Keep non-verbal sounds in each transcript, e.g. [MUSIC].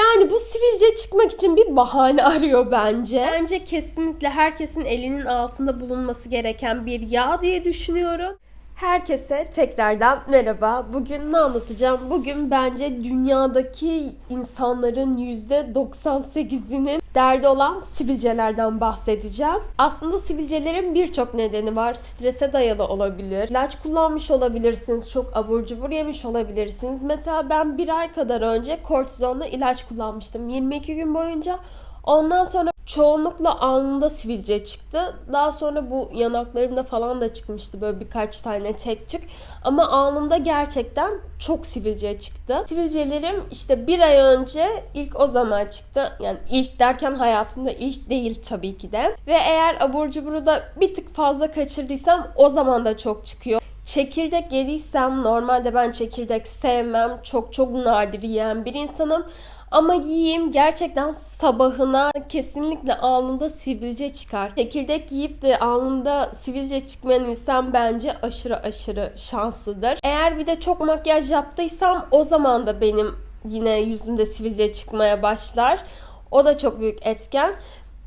Yani bu sivilce çıkmak için bir bahane [LAUGHS] arıyor bence. Bence kesinlikle herkesin elinin altında bulunması gereken bir yağ diye düşünüyorum. Herkese tekrardan merhaba. Bugün ne anlatacağım? Bugün bence dünyadaki insanların %98'inin derdi olan sivilcelerden bahsedeceğim. Aslında sivilcelerin birçok nedeni var. Strese dayalı olabilir. İlaç kullanmış olabilirsiniz. Çok abur cubur yemiş olabilirsiniz. Mesela ben bir ay kadar önce kortizonla ilaç kullanmıştım. 22 gün boyunca. Ondan sonra çoğunlukla alnında sivilce çıktı. Daha sonra bu yanaklarımda falan da çıkmıştı böyle birkaç tane tek tük. Ama alnımda gerçekten çok sivilce çıktı. Sivilcelerim işte bir ay önce ilk o zaman çıktı. Yani ilk derken hayatımda ilk değil tabii ki de. Ve eğer abur cuburu da bir tık fazla kaçırdıysam o zaman da çok çıkıyor. Çekirdek yediysem normalde ben çekirdek sevmem. Çok çok nadir yiyen bir insanım. Ama yiyeyim gerçekten sabahına kesinlikle alnında sivilce çıkar. Çekirdek yiyip de alnında sivilce çıkmayan insan bence aşırı aşırı şanslıdır. Eğer bir de çok makyaj yaptıysam o zaman da benim yine yüzümde sivilce çıkmaya başlar. O da çok büyük etken.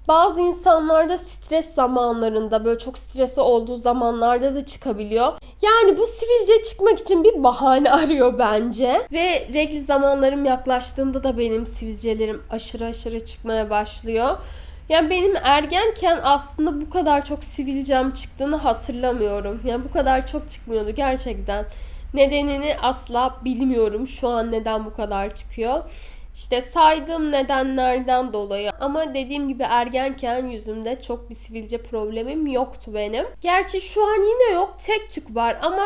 Bazı insanlarda stres zamanlarında böyle çok stresli olduğu zamanlarda da çıkabiliyor. Yani bu sivilce çıkmak için bir bahane [LAUGHS] arıyor bence. Ve regl zamanlarım yaklaştığında da benim sivilcelerim aşırı aşırı çıkmaya başlıyor. Yani benim ergenken aslında bu kadar çok sivilcem çıktığını hatırlamıyorum. Yani bu kadar çok çıkmıyordu gerçekten. Nedenini asla bilmiyorum şu an neden bu kadar çıkıyor. İşte saydığım nedenlerden dolayı ama dediğim gibi ergenken yüzümde çok bir sivilce problemim yoktu benim. Gerçi şu an yine yok tek tük var ama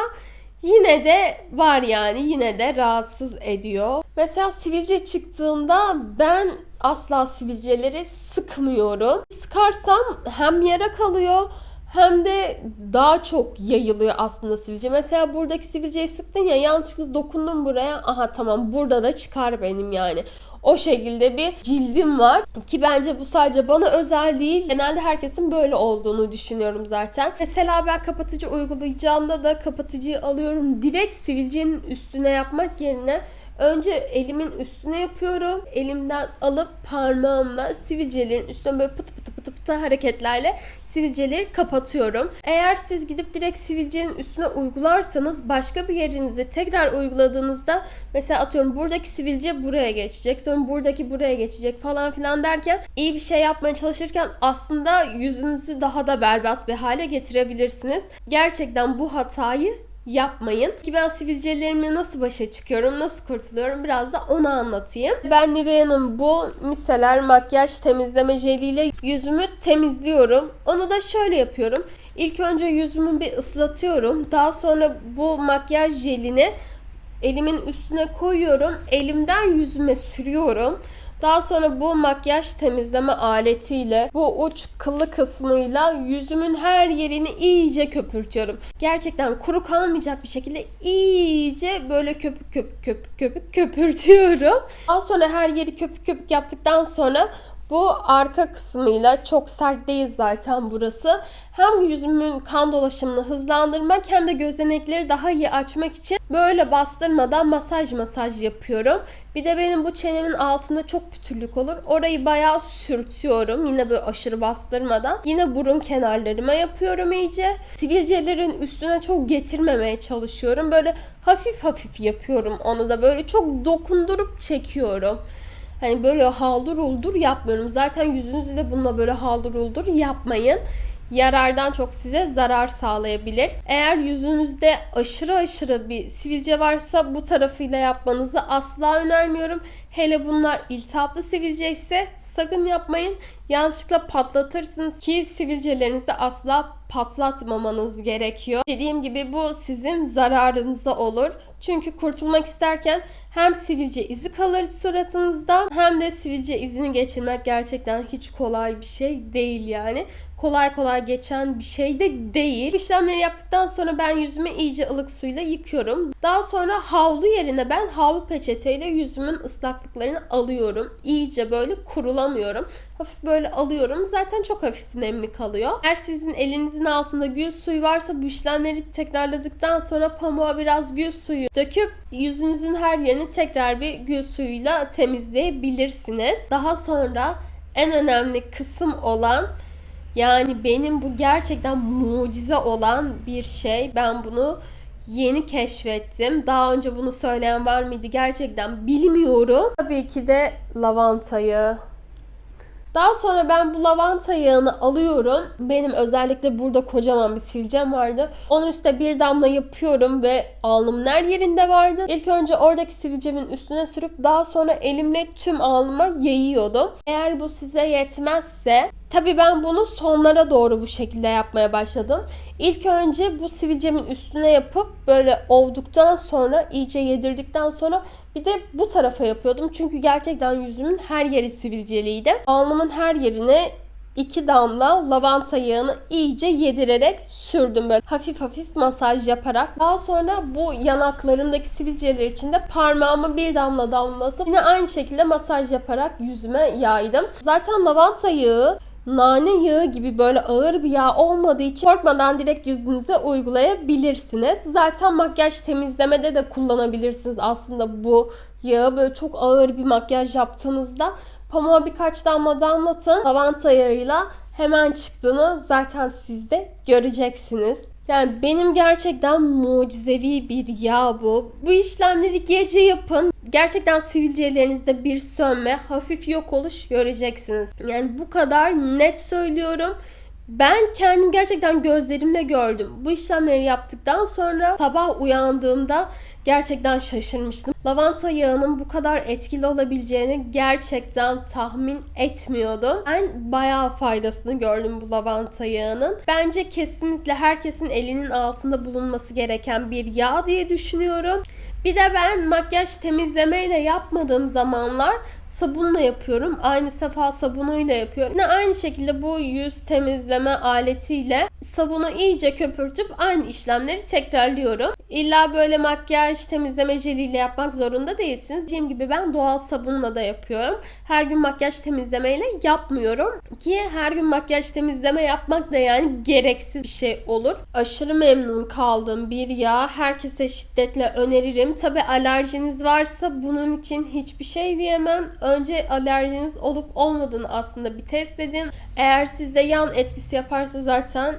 yine de var yani yine de rahatsız ediyor. Mesela sivilce çıktığında ben asla sivilceleri sıkmıyorum. Sıkarsam hem yara kalıyor hem de daha çok yayılıyor aslında sivilce. Mesela buradaki sivilceyi sıktın ya yanlışlıkla dokundum buraya. Aha tamam burada da çıkar benim yani. O şekilde bir cildim var ki bence bu sadece bana özel değil. Genelde herkesin böyle olduğunu düşünüyorum zaten. Mesela ben kapatıcı uygulayacağımda da kapatıcıyı alıyorum. Direkt sivilcenin üstüne yapmak yerine Önce elimin üstüne yapıyorum. Elimden alıp parmağımla sivilcelerin üstüne böyle pıtı pıtı pıtı hareketlerle sivilceleri kapatıyorum. Eğer siz gidip direkt sivilcenin üstüne uygularsanız başka bir yerinize tekrar uyguladığınızda mesela atıyorum buradaki sivilce buraya geçecek sonra buradaki buraya geçecek falan filan derken iyi bir şey yapmaya çalışırken aslında yüzünüzü daha da berbat bir hale getirebilirsiniz. Gerçekten bu hatayı yapmayın. Ki ben sivilcelerimle nasıl başa çıkıyorum, nasıl kurtuluyorum biraz da onu anlatayım. Ben Nivea'nın bu miseler makyaj temizleme jeliyle yüzümü temizliyorum. Onu da şöyle yapıyorum. İlk önce yüzümü bir ıslatıyorum. Daha sonra bu makyaj jelini elimin üstüne koyuyorum. Elimden yüzüme sürüyorum. Daha sonra bu makyaj temizleme aletiyle bu uç kıllı kısmıyla yüzümün her yerini iyice köpürtüyorum. Gerçekten kuru kalmayacak bir şekilde iyice böyle köpük köpük köpük köpük köpürtüyorum. Daha sonra her yeri köpük köpük yaptıktan sonra bu arka kısmıyla çok sert değil zaten burası. Hem yüzümün kan dolaşımını hızlandırmak hem de gözenekleri daha iyi açmak için böyle bastırmadan masaj masaj yapıyorum. Bir de benim bu çenemin altında çok pütürlük olur. Orayı bayağı sürtüyorum. Yine böyle aşırı bastırmadan. Yine burun kenarlarıma yapıyorum iyice. Sivilcelerin üstüne çok getirmemeye çalışıyorum. Böyle hafif hafif yapıyorum onu da. Böyle çok dokundurup çekiyorum. Hani böyle haldır uldur yapmıyorum. Zaten yüzünüzü de bununla böyle haldır uldur yapmayın. Yarardan çok size zarar sağlayabilir. Eğer yüzünüzde aşırı aşırı bir sivilce varsa bu tarafıyla yapmanızı asla önermiyorum. Hele bunlar iltihaplı sivilce ise sakın yapmayın. Yanlışlıkla patlatırsınız ki sivilcelerinizi asla patlatmamanız gerekiyor. Dediğim gibi bu sizin zararınıza olur. Çünkü kurtulmak isterken hem sivilce izi kalır suratınızdan hem de sivilce izini geçirmek gerçekten hiç kolay bir şey değil yani. Kolay kolay geçen bir şey de değil. İşlemleri yaptıktan sonra ben yüzümü iyice ılık suyla yıkıyorum. Daha sonra havlu yerine ben havlu peçeteyle yüzümün ıslak ıslaklıklarını alıyorum. İyice böyle kurulamıyorum. Hafif böyle alıyorum. Zaten çok hafif nemli kalıyor. Eğer sizin elinizin altında gül suyu varsa bu işlemleri tekrarladıktan sonra pamuğa biraz gül suyu döküp yüzünüzün her yerini tekrar bir gül suyuyla temizleyebilirsiniz. Daha sonra en önemli kısım olan yani benim bu gerçekten mucize olan bir şey. Ben bunu yeni keşfettim. Daha önce bunu söyleyen var mıydı gerçekten bilmiyorum. Tabii ki de lavantayı. Daha sonra ben bu lavanta yağını alıyorum. Benim özellikle burada kocaman bir sivilcem vardı. Onu işte bir damla yapıyorum ve alnımın her yerinde vardı. İlk önce oradaki sivilcemin üstüne sürüp daha sonra elimle tüm alnıma yayıyordum. Eğer bu size yetmezse Tabii ben bunu sonlara doğru bu şekilde yapmaya başladım. İlk önce bu sivilcemin üstüne yapıp böyle ovduktan sonra iyice yedirdikten sonra bir de bu tarafa yapıyordum. Çünkü gerçekten yüzümün her yeri sivilceliydi. Alnımın her yerine iki damla lavanta yağını iyice yedirerek sürdüm böyle hafif hafif masaj yaparak. Daha sonra bu yanaklarımdaki sivilceler için de parmağımı bir damla damlatıp yine aynı şekilde masaj yaparak yüzüme yaydım. Zaten lavanta yağı nane yağı gibi böyle ağır bir yağ olmadığı için korkmadan direkt yüzünüze uygulayabilirsiniz. Zaten makyaj temizlemede de kullanabilirsiniz aslında bu yağı böyle çok ağır bir makyaj yaptığınızda pamuğa birkaç damla damlatın. Lavanta yağıyla hemen çıktığını zaten siz de göreceksiniz. Yani benim gerçekten mucizevi bir yağ bu. Bu işlemleri gece yapın. Gerçekten sivilcelerinizde bir sönme, hafif yok oluş göreceksiniz. Yani bu kadar net söylüyorum. Ben kendim gerçekten gözlerimle gördüm. Bu işlemleri yaptıktan sonra sabah uyandığımda gerçekten şaşırmıştım. Lavanta yağının bu kadar etkili olabileceğini gerçekten tahmin etmiyordum. Ben bayağı faydasını gördüm bu lavanta yağının. Bence kesinlikle herkesin elinin altında bulunması gereken bir yağ diye düşünüyorum. Bir de ben makyaj temizlemeyle yapmadığım zamanlar sabunla yapıyorum. Aynı sefa sabunuyla yapıyorum. Yine aynı şekilde bu yüz temizleme aletiyle sabunu iyice köpürtüp aynı işlemleri tekrarlıyorum. İlla böyle makyaj temizleme jeliyle yapmak zorunda değilsiniz. Dediğim gibi ben doğal sabunla da yapıyorum. Her gün makyaj temizlemeyle yapmıyorum. Ki her gün makyaj temizleme yapmak da yani gereksiz bir şey olur. Aşırı memnun kaldığım bir yağ. Herkese şiddetle öneririm. Tabi alerjiniz varsa bunun için hiçbir şey diyemem. Önce alerjiniz olup olmadığını aslında bir test edin. Eğer sizde yan etkisi yaparsa zaten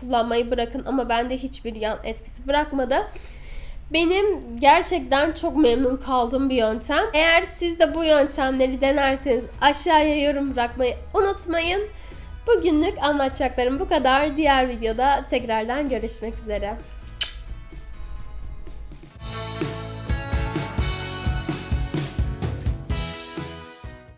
kullanmayı bırakın ama bende hiçbir yan etkisi bırakmadı. Benim gerçekten çok memnun kaldığım bir yöntem. Eğer siz de bu yöntemleri denerseniz aşağıya yorum bırakmayı unutmayın. Bugünlük anlatacaklarım bu kadar. Diğer videoda tekrardan görüşmek üzere.